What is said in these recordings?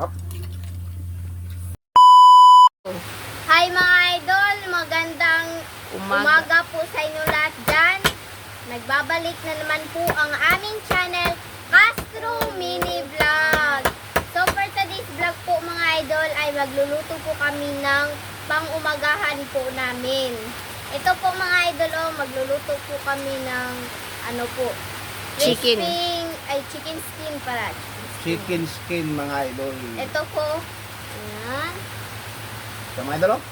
Up. Hi mga idol, magandang Umaga. umaga, po sa inyo lahat dyan. Nagbabalik na naman po ang aming channel, Castro Mini Vlog. So for today's vlog po mga idol ay magluluto po kami ng pang-umagahan po namin. Ito po mga idol, oh, magluluto po kami ng ano po, Chicken. crisping, ay chicken skin para. Chicken skin mga idol. Ito po, ayan. Ito mga idol oh.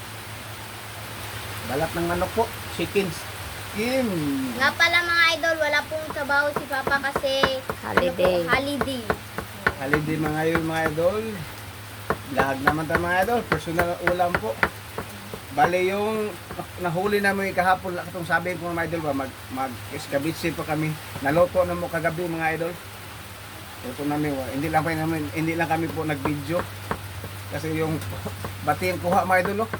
Balat ng manok po. Chicken skin. Nga pala mga idol, wala pong trabaho si Papa kasi Holiday. Ano po, holiday. Holiday mga yun mga idol. Lag naman tayo mga idol. Personal ulam po. Bale yung nahuli namin kahapon katong sabi ko mga idol ba mag mag escabitsi po kami. Naloto na mo kagabi mga idol. Luto namin wa- hindi lang pa namin hindi lang kami po nag-video. Kasi yung bati yung kuha mga idol oh.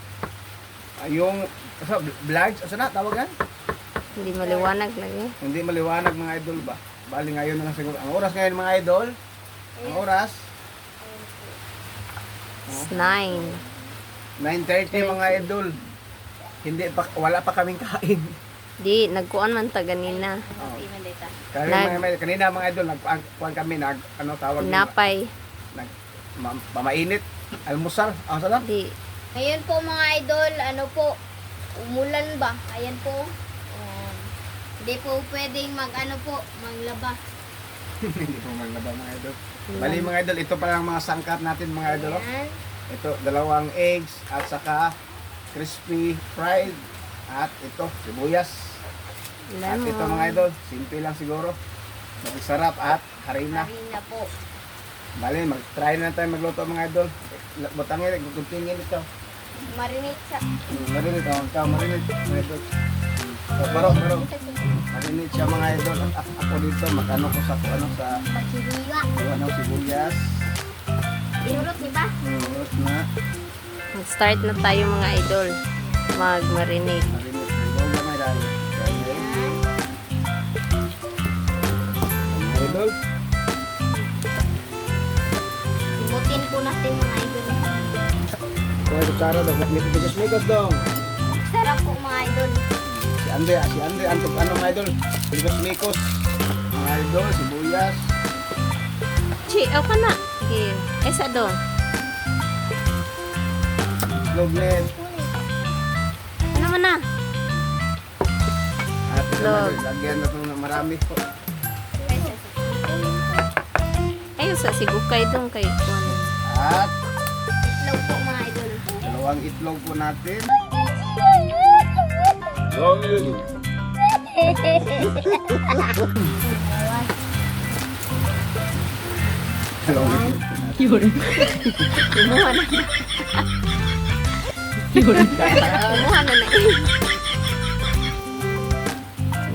Ah, Yung so, vlogs, asa na tawag yan? Hindi maliwanag lagi. Hindi maliwanag mga idol ba? Bali ngayon na lang siguro. Ang oras ngayon mga idol, ang oras It's nine. 9.30 mga idol. Hindi pa, wala pa kaming kain. Di, nagkuan man ta ganina. Oh. Nag- Kanina, mga, kanina mga idol, nagkuhan kami, nag, ano tawag nila? Napay. Nag, ma, pamainit, almusal, ang sarap. Di, Ngayon po mga idol, ano po, umulan ba? Ayan po. Um, hindi po pwedeng mag ano po, maglaba. Hindi po maglaba mga idol. Bali mga idol, ito pa lang mga sangkap natin mga idol. oh. Ayan. Ito, dalawang eggs at saka crispy fried at ito, sibuyas. At ito lemon. mga idol, simple lang siguro. Magsarap at harina. Harina po. Bali, mag-try na tayo magluto mga idol. Butangin, guguntingin ito. Marinate sa... Marinit, oh, ikaw, marinit, mga idol. So, baro, baro. Marinit siya mga idol. At ako, dito, magano ko sa, ano, sa, Pagkiriwa. ano, sibuyas. Dinurot, di ba? Urot na. Mag-start na tayo mga idol. Mag-marinate. Marinit, ikaw na idol, Simutin po natin mga idol. ito ay kutsara daw. Mikos-mikos dong. Sarap po mga idol. Si Andre, ah, si Andre, antok ano mga idol? Mikos-mikos. Mga idol, sibuyas. Chi, aw ka na. Here. Esa do. Lognet. Ano man na? At Log. lagyan na ito ng marami po. Ayun sa sigukay dong kay Kuan. At Itlog po mga idol. dalawang itlog po natin. Dalawang itlog. Kumuha na. Kumuha na na.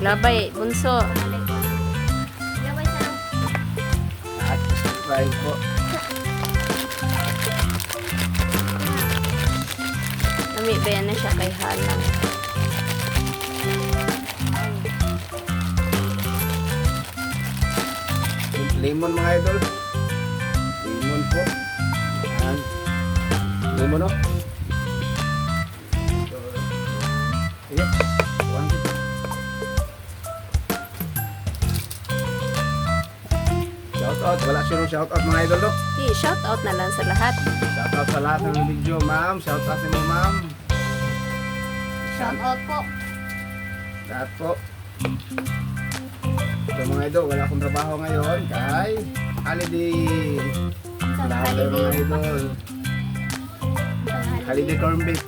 Labay, bunso. Fry po. Nami ba yan na siya kay Halang. Lemon mga idol. Lemon po. Yan. Lemon no? Siyang shout out mga idol no? Di, shout out na lang sa lahat. Shout out sa lahat ng video ma'am. Shout out sa ma'am. Shout out po. Lahat po. So mga idol, wala akong trabaho ngayon kay holiday. Sa Lahat mga holiday. idol. Holiday corn beef.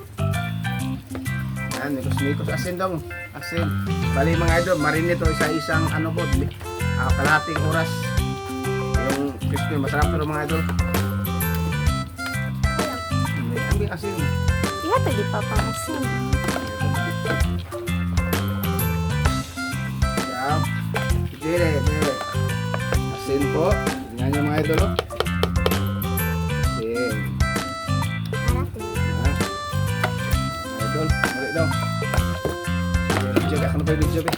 Yan, mikos-mikos. Asin dong. Asin. Bali mga idol, marinate to isa isang ano po, mi- ah, kalahating oras. Yung crispy, masarap pero mga idol. Ang ang asin. Iya, tadi papangasin. Yan. Dire, dire. Asin po. Tingnan nyo mga idol. Asin. Ha? Idol, mali daw. Video, ako na pa yung video. be.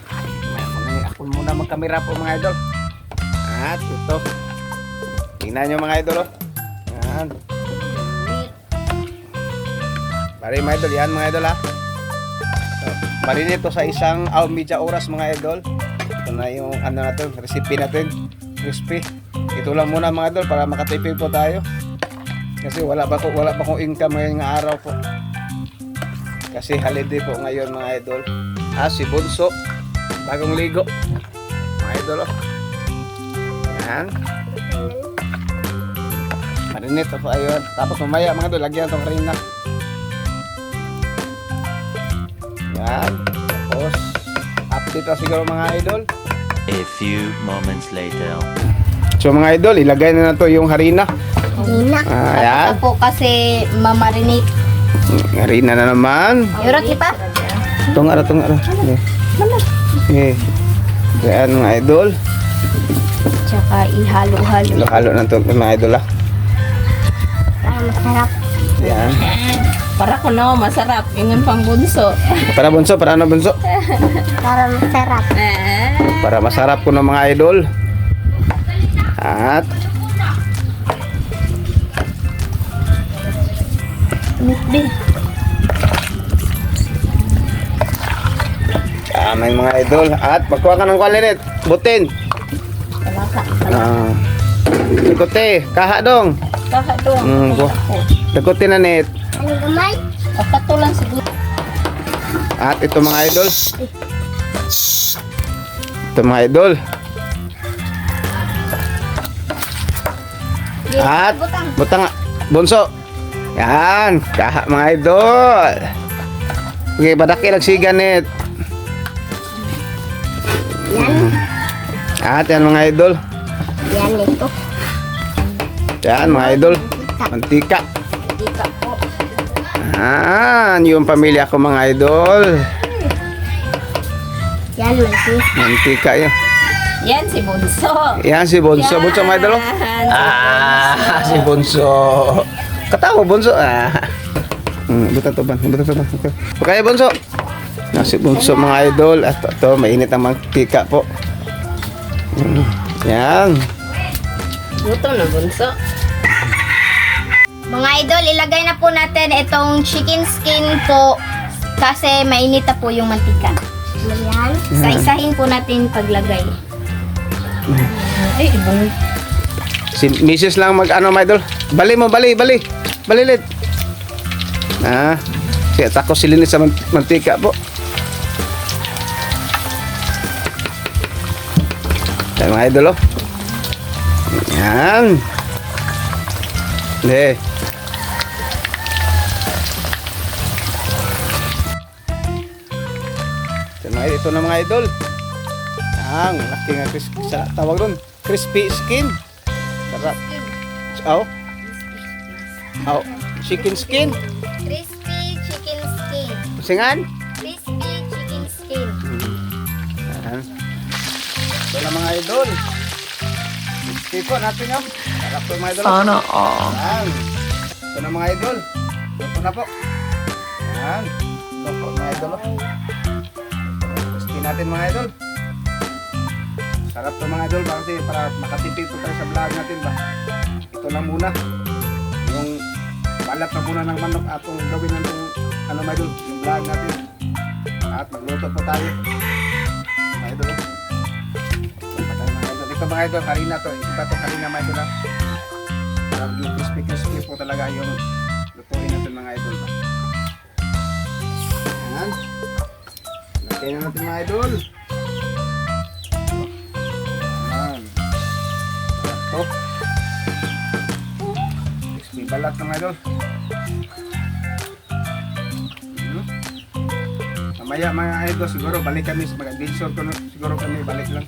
Mga ako muna magkamera po mga idol. At ito. Tingnan nyo mga idol. oh. Yan. Bari mga idol, yan mga idol ha. So, marinate to sa isang aw media oras mga idol. Ito na yung ano natin, recipe natin. Crispy. Ito lang muna mga idol para makatipid po tayo. Kasi wala pa ko wala pa kong income ngayong araw po. Kasi holiday po ngayon mga idol. Ah, si Bunso. Bagong ligo. Mga idol oh. Yan. Marinate po ayun. Tapos mamaya mga idol, lagyan itong harina. Yan. Tapos, update na siguro mga idol. A few moments later. So mga idol, ilagay na na to yung harina. Hindi na. Ah, yan. Ito po kasi mamarinate. Harina na naman. Yurot pa? Ito nga, ito nga. Eh. Yan mga idol. Tsaka ihalo-halo. Halo-halo na to mga idol ah. Masarap. Yan. Para ko no, masarap. Ingon pang bunso. Para bunso, para ano bunso? Para masarap. Para masarap ko ng mga idol. At Misbi. tama yung mga idol. At magkuha ka ng kwalinit. Butin. Kalasa. Ah. Ikuti. Kaha dong. Kaka doon. Mm, ko. Ikuti na net. Ano gamay? Kapatulan siguro. At ito mga idol. Ito mga idol. At butang bunso. Yan, kaha mga idol. Okay, badaki nagsiga net. At yan mga idol. Yan ito. Yan mga idol. Mantika. Dito po. Ah, yung pamilya ko mga idol. Yan mantis. Mantika yun. Yan si bunso. Yan si Bonso. Bonso mga idol. oh. Yan. Ah, si Bonso. Katawa Bonso. Ah. Hmm, buta to ban. Buta to ban. Okay. Kaya Bonso. Na si Bonso mga idol. At ito, mainit ang mantika po. Hmm, Yan. Gutom na bunso. Mga idol, ilagay na po natin itong chicken skin po kasi mainit na po yung mantika. Yan. Sa-isahin po natin paglagay. Ay, ibang Si Mrs. lang mag ano mga idol. Bali mo, bali, bali. Balilit. Ah. Si tako silinis sa man- mantika po. Yan mga idol oh. Yan. Hindi. Ito na, ito na mga idol. Ang laki nga cris- sa tawag doon. Crispy skin. Sarap. Oh. Oh. Chicken skin. Crispy chicken skin. Singan. Crispy chicken skin. Yan. Ito na mga idol. Tiko natin yung. Sarap po mga idol. Sana all. Yan. Ito na mga idol. Ito na po. Yan. Ito po mga idol. Crispy natin mga idol. Sarap to mga idol kasi para makatipid po tayo sa vlog natin ba. Ito na muna. Yung balat na muna ng manok atong gawin ng ano mga idol, yung vlog natin. At magluto po tayo. Mga idol. Harina to. Iba to harina mga idol. ah. Maging crispy crispy po talaga yung lutuin natin mga idol. ba. Yan. Lagyan na natin mga idol. Yan. Ito. Crispy balat mga idol. Hmm. Mamaya mga idol, siguro balik kami, mag-adventure ko, siguro kami balik lang.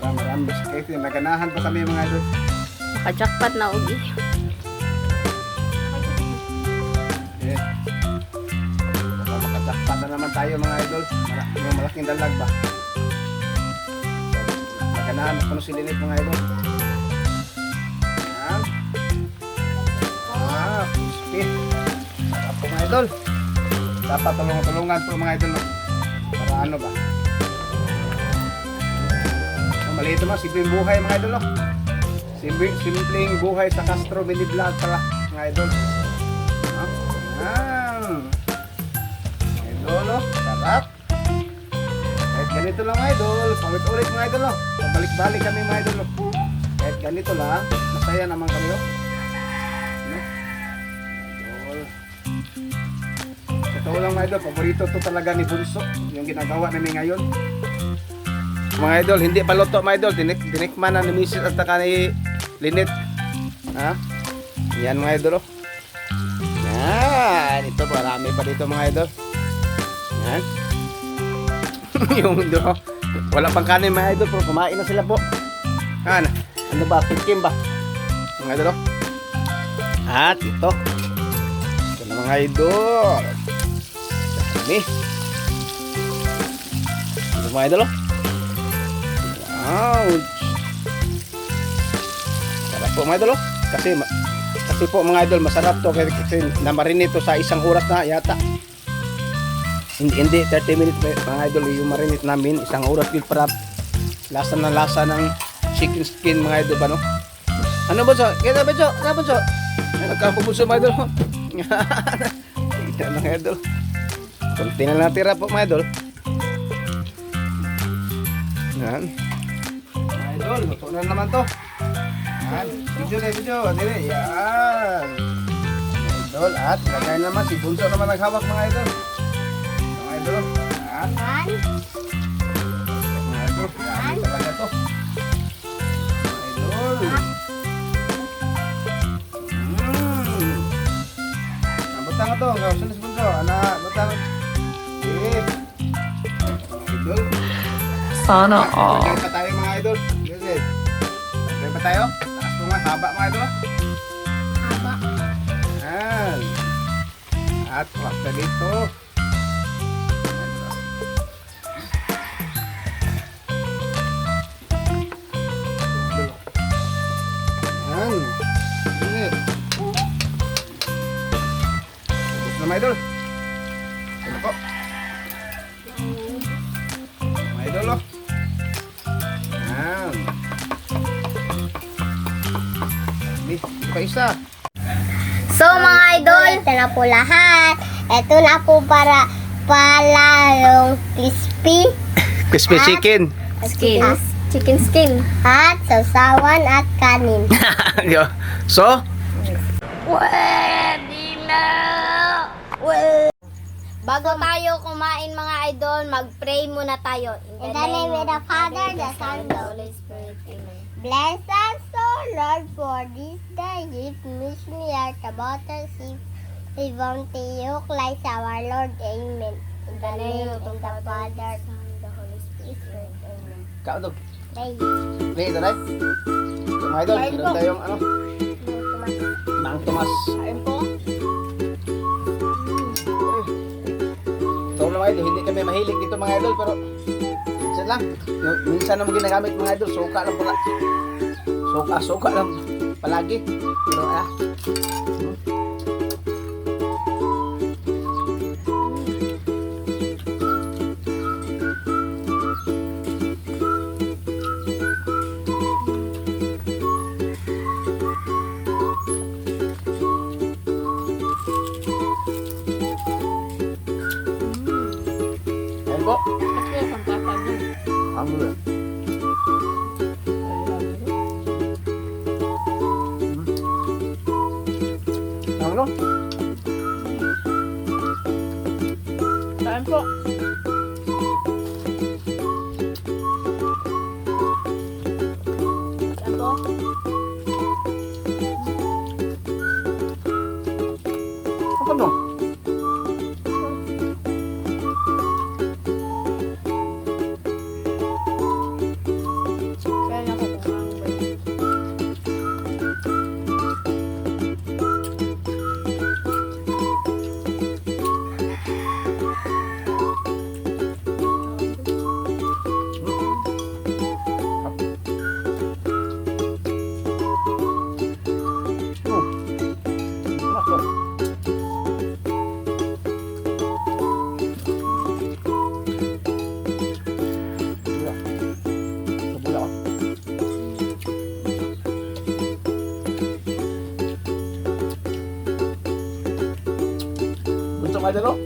Para marami kasi naganahan pa kami mga idol. Makajakpat na ugi. Baka makajakpan na naman tayo mga idol. Mala- Yung malaking dalag ba? Naganahan ako no silinit mga idol. Yan. Ah, crispy. Sarap mga idol. Dapat tulungan-tulungan po mga idol. Para ano ba? Maliit naman, simpleng buhay mga idol. No? Simple, simpleng buhay sa Castro Mini Vlog pala, mga idol. Ha? Yan. Idol, oh. Sarap. Kahit ganito lang, mga idol. Pawit-ulit, mga idol, oh. Pabalik-balik kami, mga idol, oh. Kahit ganito lang, masaya naman kami? Idol. Totoo lang, mga idol. Paborito to talaga ni Bunso. Yung ginagawa namin ngayon. Mga idol, hindi pa luto mga idol. Tinik, tinikman na ni Mrs. at saka ni Linit. Ha? Yan mga idol. Oh. Yan. Ito, marami pa dito mga idol. Yan. yung do, wala pang kanin mga idol, pero kumain na sila po. Yan. Ano ba? Kikim ba? Mga idol. oh. At ito. Ito na mga idol. Dami. Ito mga idol. oh. Ouch! Sarap po mga idol oh. Kasi, kasi po mga idol, masarap to kasi, kasi namarin ito sa isang oras na yata. Hindi, hindi, 30 minutes mga- idol yung marinate namin. Isang oras din para lasa na lasa ng chicken skin mga idol ba no? Ano ba so? Kaya ba so? Ano ba so? Nagkapupuso mga idol. Ito na mga idol. Kunti na natira po mga idol. Yan. Idol, luto na naman to. Yan. Video na video. Dili. Yan. Idol. At lagay naman. Si Bunso naman naghawak mga idol. Mga idol. Yan. Mga idol. Yan. Talaga to. Mga idol. Mm. Ang butang ito. Kausan na si Bunso. Ana, butang. Eh. Idol. Sana Lagay pa tayo mga idol. Pa tayo. Taas mo nga. Haba mga idol. ah. Haba. Yan. At wag na dito. Yan. Sige. Tapos na mga idol. Isa. So mga idol, ito na po lahat. Ito na po para pala yung crispy. Crispy chicken. Skin. Chicken skin. At sausawan at kanin. Yo. so, Pwede na! Bago tayo kumain mga idol, mag-pray muna tayo. In the, name of the Father, the Son, the Holy Spirit. Bless us, O Lord, for this day. Give me at the bottom sea. We want to you, Christ our Lord. Amen. In the name of the Father, Son, the Holy Spirit. Amen. kaudog. Pray. Hey, ito na. Mga idol, meron tayong ano, Mang Tomas. Kain po. Ito mga idol, hindi kami mahilig dito mga idol, pero lang. Minsan naman ginagamit mga idol, suka lang pala. Suka, suka lang palagi. Pero ah, ayun Ang gulo. Saan po? Mga idol, oh.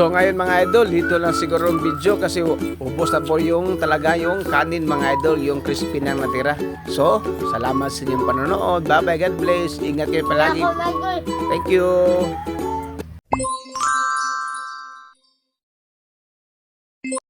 So ngayon mga idol, dito lang siguro ang video kasi ubos na po yung talaga yung kanin mga idol, yung crispy na natira. So, salamat sa inyong panonood. Bye bye, God bless. Ingat kayo palagi. Thank you.